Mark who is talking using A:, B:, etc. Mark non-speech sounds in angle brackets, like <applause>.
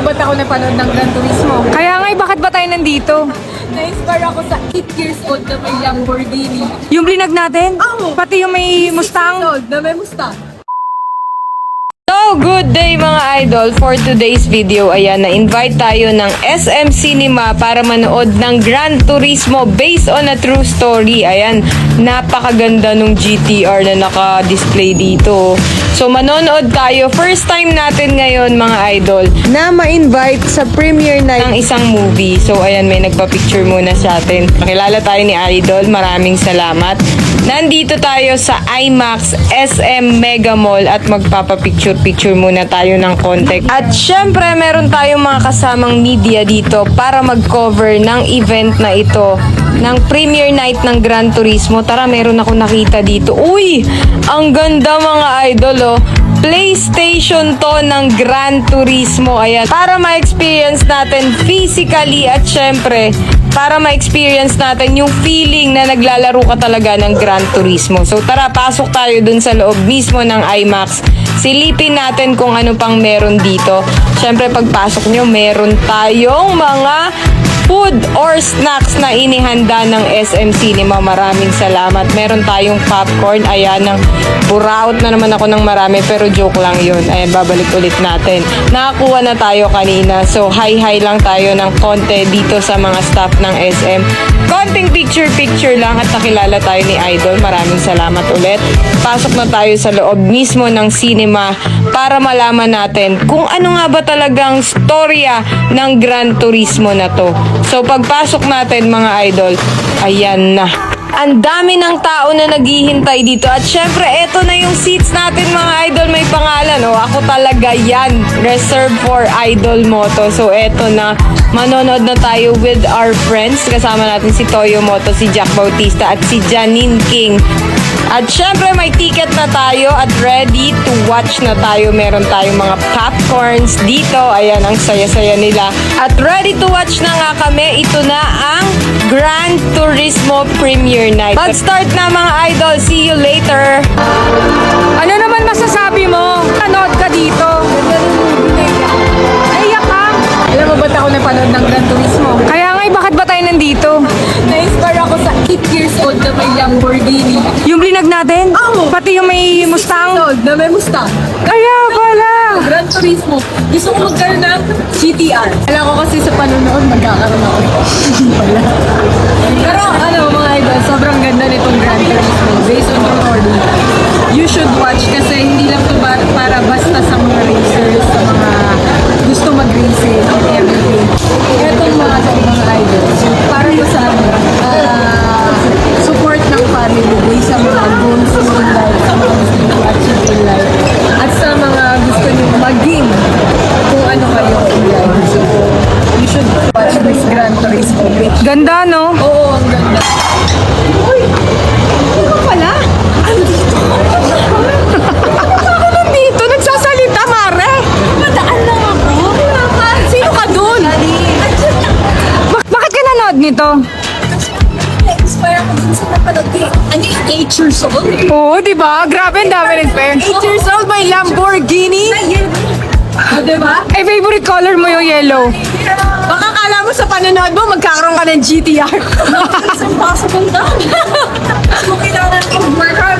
A: mo ba't ako napanood ng Gran Turismo?
B: Kaya nga, eh, bakit ba tayo nandito?
A: Na-inspire ako sa 8 years old na may Lamborghini.
B: Yung blinag natin?
A: Oo.
B: Pati yung may Mustang?
A: Old na may Mustang.
B: So, good day mga idol. For today's video, ayan, na-invite tayo ng SM Cinema para manood ng Gran Turismo based on a true story. Ayan, napakaganda nung GTR na naka-display dito. So, manonood tayo. First time natin ngayon mga idol na ma-invite sa premiere night ng isang movie. So, ayan, may nagpa-picture muna sa atin. Nakilala tayo ni Idol. Maraming salamat. Nandito tayo sa IMAX SM Mega Mall at magpapapicture-picture muna tayo ng konti. At syempre, meron tayong mga kasamang media dito para mag-cover ng event na ito ng premiere night ng Gran Turismo. Tara, meron ako nakita dito. Uy! Ang ganda mga idol, oh. PlayStation to ng Gran Turismo. Ayan. Para ma-experience natin physically at syempre, para ma-experience natin yung feeling na naglalaro ka talaga ng Gran Turismo. So tara, pasok tayo dun sa loob mismo ng IMAX. Silipin natin kung ano pang meron dito. Syempre, pagpasok nyo, meron tayong mga food or snacks na inihanda ng SM Cinema. Maraming salamat. Meron tayong popcorn. Ayan, ng buraot na naman ako ng marami pero joke lang yun. Ayan, babalik ulit natin. Nakakuha na tayo kanina. So, hi-hi lang tayo ng konti dito sa mga staff ng SM. Konting picture-picture lang at nakilala tayo ni Idol. Maraming salamat ulit. Pasok na tayo sa loob mismo ng cinema para malaman natin kung ano nga ba talagang storya ng Gran Turismo na to. So pagpasok natin mga idol, ayan na. Ang dami ng tao na naghihintay dito. At syempre, eto na yung seats natin mga idol. May pangalan. Oh, ako talaga yan. Reserved for Idol Moto. So, eto na. Manonood na tayo with our friends. Kasama natin si Toyo Moto, si Jack Bautista, at si Janine King. At syempre, may ticket na tayo at ready to watch na tayo. Meron tayong mga popcorns dito. Ayan, ang saya-saya nila. At ready to watch na nga kami. Ito na ang Gran Turismo Premiere Night. Mag-start na mga idol. See you later. Mo
A: ba't ako napanood ng Gran Turismo?
B: Kaya nga, eh, bakit ba tayo nandito?
A: Na-inspire ako sa 8 years old na may Lamborghini.
B: Yung blinag natin?
A: Oo.
B: Pati yung may Mustang?
A: Years old na may Mustang.
B: Kaya pala.
A: Gran Turismo. Gusto ko magkaroon ng GTR. Alam ko kasi sa panonood magkakaroon ako. Hindi <laughs> pala. Pero ano mga idol, sobrang ganda nitong Gran Turismo. Based on the watch this Gran Turismo.
B: Ganda, no?
A: Oo, ang ganda. Uy! Ano ka pala? <laughs> Ano dito?
B: Ako nandito, nagsasalita, Mare.
A: Madaan lang ako. Sino ka dun?
B: Bak- bakit ka nanood nito?
A: Na-inspire ako dun sa napanood ko. Ano yung 8 years old?
B: Oo, di ba? Grabe, ang dami rin, Pe.
A: 8 years old, may Lamborghini? Ah, diba?
B: Eh, favorite color mo yung yellow.
A: Sa panonood mo, magkakaroon ka ng GTR. It's impossible na. so, kailangan ko work hard.